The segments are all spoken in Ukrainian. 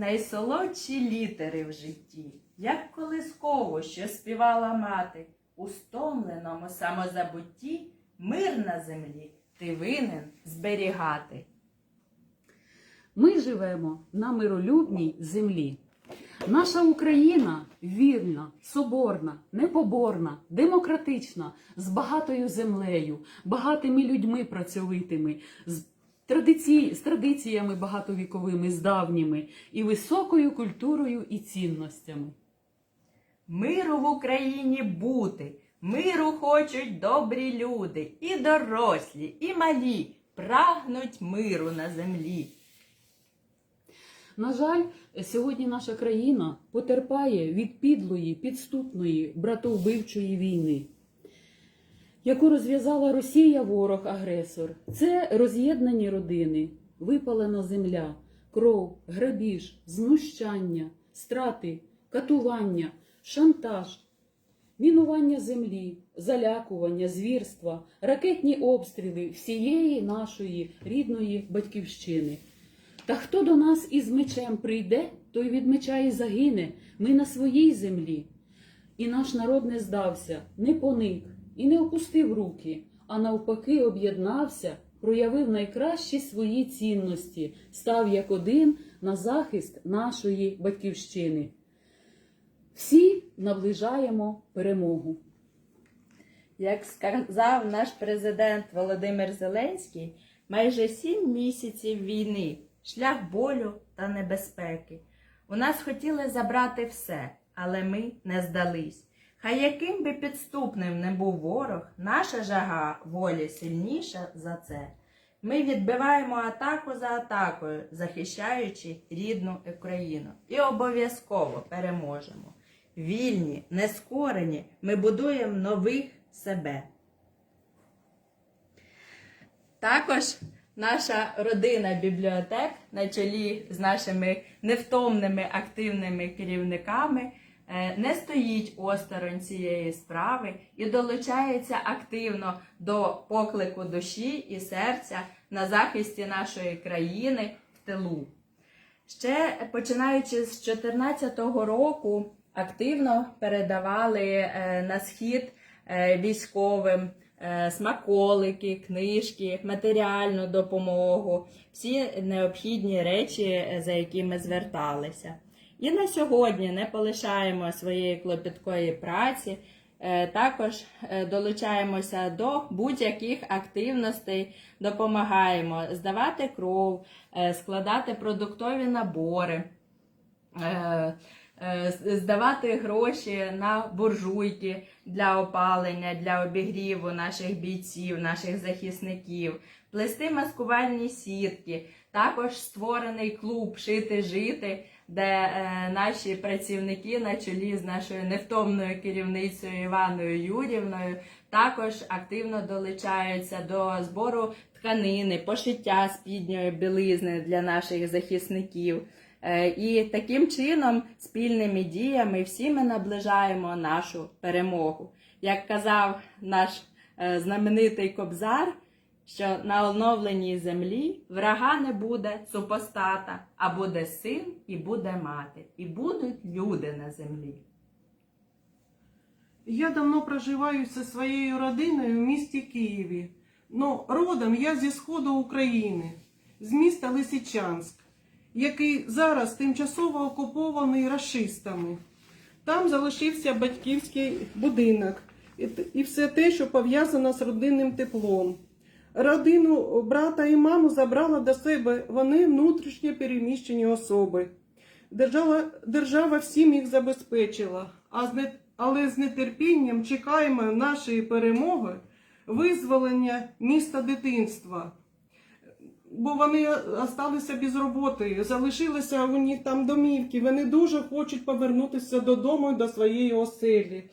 найсолодші літери в житті, як колисково, що співала мати, у стомленому самозабутті мир на землі ти винен зберігати. Ми живемо на миролюбній землі. Наша Україна вільна, соборна, непоборна, демократична, з багатою землею, багатими людьми працьовитими, з, традицій, з традиціями багатовіковими, з давніми і високою культурою і цінностями. Миру в Україні бути, миру хочуть добрі люди, і дорослі, і малі, прагнуть миру на землі. На жаль, сьогодні наша країна потерпає від підлої, підступної, братовбивчої війни, яку розв'язала Росія ворог-агресор. Це роз'єднані родини, випалена земля, кров, грабіж, знущання, страти, катування, шантаж, мінування землі, залякування, звірства, ракетні обстріли всієї нашої рідної батьківщини. Та хто до нас із мечем прийде, той від меча і загине. Ми на своїй землі. І наш народ не здався, не поник і не опустив руки, а навпаки об'єднався, проявив найкращі свої цінності, став як один на захист нашої батьківщини. Всі наближаємо перемогу. Як сказав наш президент Володимир Зеленський, майже сім місяців війни, шлях болю та небезпеки. У нас хотіли забрати все, але ми не здались. Хай яким би підступним не був ворог, наша жага волі сильніша за це. Ми відбиваємо атаку за атакою, захищаючи рідну Україну. І обов'язково переможемо. Вільні, нескорені, ми будуємо нових себе. Також наша родина бібліотек на чолі з нашими невтомними активними керівниками не стоїть осторонь цієї справи і долучається активно до поклику душі і серця на захисті нашої країни в тилу. Ще починаючи з 2014 року активно передавали е, на схід е, військовим е, смаколики, книжки, матеріальну допомогу, всі необхідні речі, е, за які ми зверталися. І на сьогодні не полишаємо своєї клопіткої праці. Е, Також е, долучаємося до будь-яких активностей, допомагаємо здавати кров, е, складати продуктові набори, здавати гроші на буржуйки для опалення, для обігріву наших бійців, наших захисників, плести маскувальні сітки. Також створений клуб Шити жити, де е, наші працівники на чолі з нашою невтомною керівницею Іваною Юрівною також активно долучаються до збору тканини, пошиття спідньої білизни для наших захисників. Е, І таким чином, спільними діями, всі ми наближаємо нашу перемогу. Як казав наш е, знаменитий Кобзар, що на оновленій землі врага не буде супостата, а буде син і буде мати, і будуть люди на землі. Я давно проживаю зі своєю родиною в місті Києві. Но родом я зі сходу України, з міста Лисичанськ, який зараз тимчасово окупований рашистами. Там залишився батьківський будинок і все те, що пов'язано з родинним теплом. Родину брата і маму забрала до себе вони внутрішньо переміщені особи. Держава, держава всім їх забезпечила, а з не, але з нетерпінням чекаємо нашої перемоги, визволення міста дитинства. Бо вони залишилися без роботи, залишилися у них там домівки. Вони дуже хочуть повернутися додому до своєї оселі.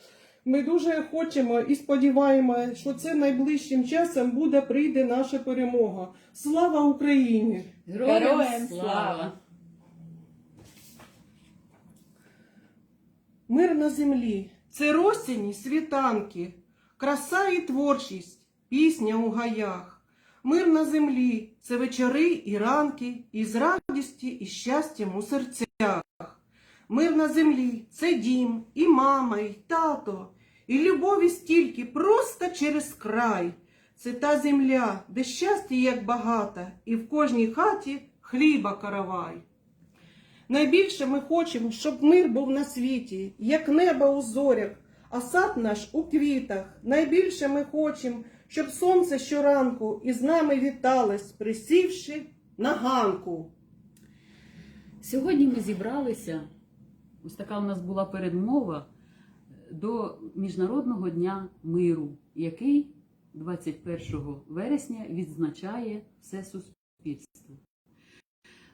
Ми дуже хочемо і сподіваємося, що це найближчим часом буде прийде наша перемога. Слава Україні! Героям слава! Мир на землі це росіні світанки, краса і творчість, пісня у гаях. Мир на землі це вечори і ранки, із радістю і щастям у серцях. Мир на землі це дім, і мама, і тато, і любові стільки просто через край. Це та земля, де щастя як багато, і в кожній хаті хліба каравай. Найбільше ми хочемо, щоб мир був на світі, як небо у зорях, а сад наш у квітах. Найбільше ми хочемо, щоб сонце щоранку із нами віталось, присівши на ганку. Сьогодні ми зібралися, ось така у нас була передмова до Міжнародного дня миру, який 21 вересня відзначає все суспільство.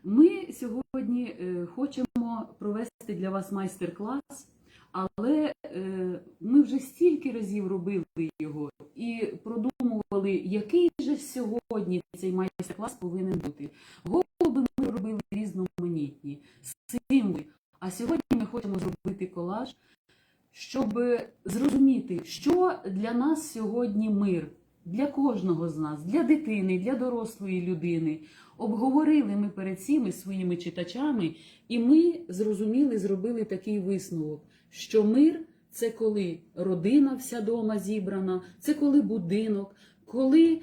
Ми сьогодні е, хочемо провести для вас майстер-клас, але е, ми вже стільки разів робили його і продумували, який же сьогодні цей майстер-клас повинен бути. Голуби ми робили різноманітні, символи. А сьогодні ми хочемо зробити колаж, щоб зрозуміти, що для нас сьогодні мир, для кожного з нас, для дитини, для дорослої людини. Обговорили ми перед цими своїми читачами, і ми зрозуміли, зробили такий висновок, що мир це коли родина вся дома зібрана, це коли будинок, коли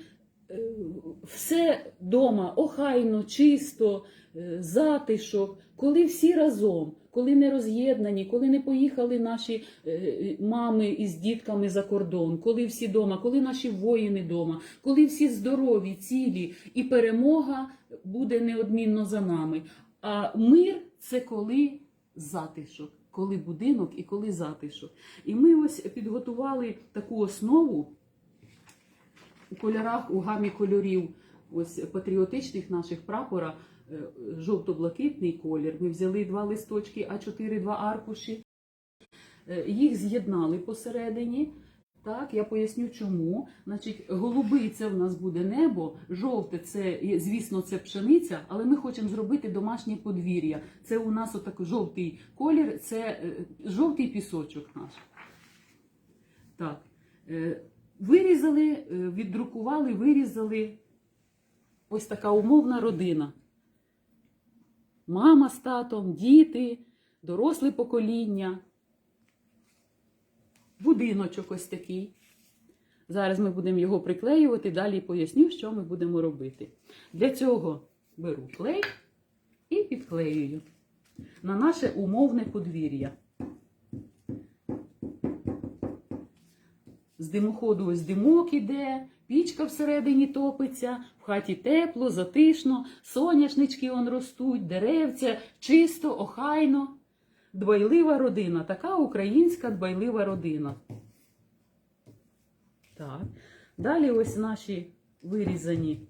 все дома охайно, чисто, е, затишок, коли всі разом, коли не роз'єднані, коли не поїхали наші е, мами із дітками за кордон, коли всі дома, коли наші воїни дома, коли всі здорові, цілі, і перемога буде неодмінно за нами. А мир це коли затишок, коли будинок і коли затишок. І ми ось підготували таку основу у кольорах, у гамі кольорів ось патріотичних наших прапора, е, жовто-блакитний колір. Ми взяли два листочки А4, два аркуші, е, їх з'єднали посередині. Так, я поясню чому. Значить, голубий це в нас буде небо, жовте це, звісно, це пшениця, але ми хочемо зробити домашнє подвір'я. Це у нас отак жовтий колір, це е, жовтий пісочок наш. Так. Вирізали, е, віддрукували, вирізали ось така умовна родина. Мама з татом, діти, доросле покоління. Будиночок ось такий. Зараз ми будемо його приклеювати, далі поясню, що ми будемо робити. Для цього беру клей і підклеюю на наше умовне подвір'я. З димоходу ось димок іде, пічка всередині топиться, в хаті тепло, затишно, соняшнички он ростуть, деревця, чисто, охайно. Дбайлива родина, така українська дбайлива родина. Так. Далі ось наші вирізані.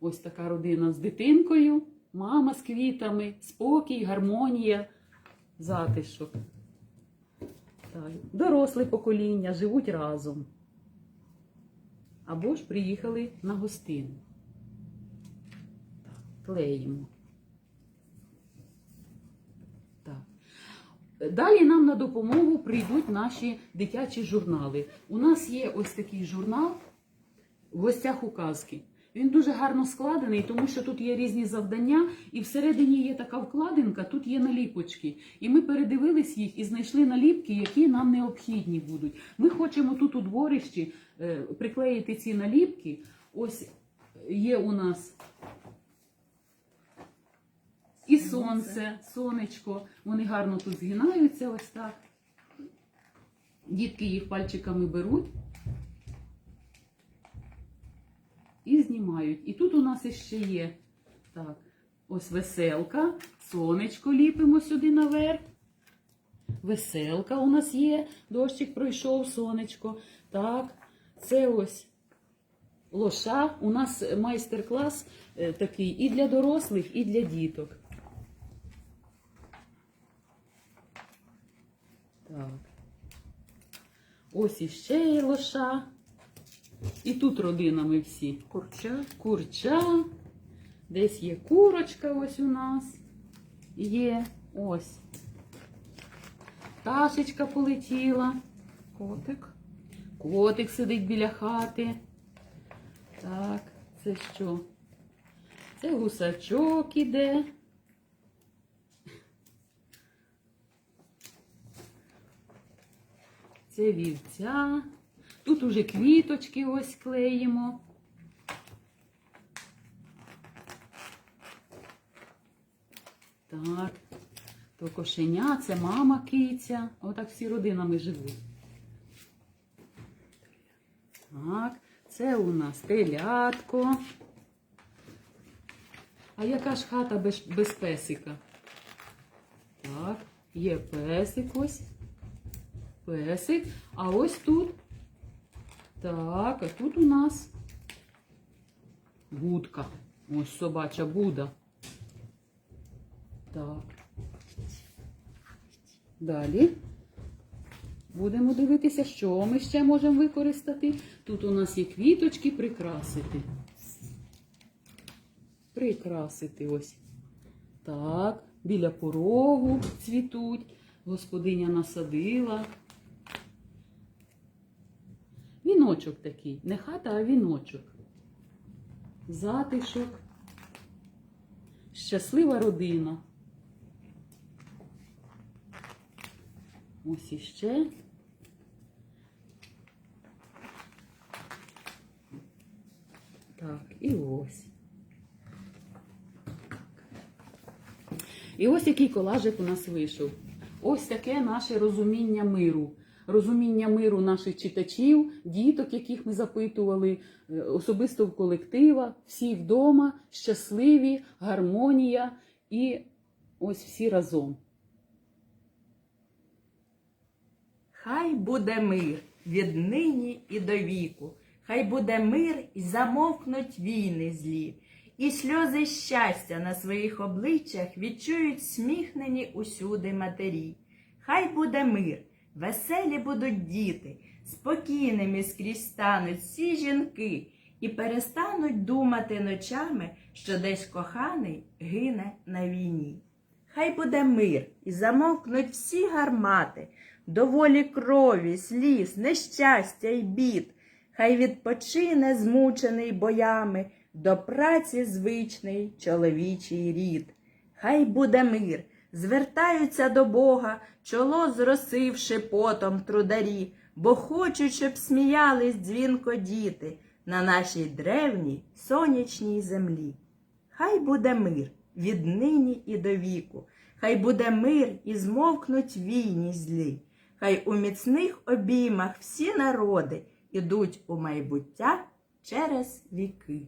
Ось така родина з дитинкою, мама з квітами, спокій, гармонія, затишок. Так. Доросле покоління живуть разом. Або ж приїхали на гостину. Так, клеїмо. Далі нам на допомогу прийдуть наші дитячі журнали. У нас є ось такий журнал в гостях у казки. Він дуже гарно складений, тому що тут є різні завдання, і всередині є така вкладинка, тут є наліпочки. І ми передивились їх і знайшли наліпки, які нам необхідні будуть. Ми хочемо тут у дворищі е, приклеїти ці наліпки. Ось є у нас і сонце, сонечко. Вони гарно тут згинаються ось так. Дітки їх пальчиками беруть і знімають. І тут у нас іще є так, ось веселка, сонечко ліпимо сюди наверх. Веселка у нас є, дощик пройшов, сонечко. Так, це ось лоша. У нас майстер-клас е, такий і для дорослих, і для діток. Так. Ось іще є лоша. І тут родинами всі. Курча. Курча. Десь є курочка ось у нас. Є ось. Пташечка полетіла. Котик. Котик сидить біля хати. Так, це що? Це гусачок іде. Це вівця. Тут уже квіточки ось клеїмо. Так, то кошеня, це мама киця. Отак всі родинами живуть. Так, це у нас телятко. А яка ж хата без, без песика? Так, є песик ось. Песик. А ось тут. Так, а тут у нас будка. Ось собача буда. Так. Далі. Будемо дивитися, що ми ще можемо використати. Тут у нас є квіточки прикрасити. Прикрасити ось. Так, біля порогу цвітуть. Господиня насадила. Віночок такий. Не хата, а віночок. Затишок. Щаслива родина. Ось іще. Так, і ось. І ось який колажик у нас вийшов. Ось таке наше розуміння миру. Розуміння миру наших читачів, діток, яких ми запитували, е, особисто в колектива, всі вдома, щасливі, гармонія і ось всі разом. Хай буде мир від нині і до віку, хай буде мир і замовкнуть війни злі, і сльози щастя на своїх обличчях відчують сміхнені усюди матері. Хай буде мир, веселі будуть діти, спокійними скрізь стануть всі жінки, і перестануть думати ночами, що десь коханий гине на війні. Хай буде мир і замовкнуть всі гармати, доволі крові, сліз, нещастя й бід. Хай відпочине змучений боями до праці звичний чоловічий рід. Хай буде мир, звертаються до Бога, чоло зросивши потом трударі, бо хочуть, щоб сміялись дзвінко діти на нашій древній сонячній землі. Хай буде мир від нині і до віку, хай буде мир і змовкнуть війні злі, хай у міцних обіймах всі народи ідуть у майбуття через віки.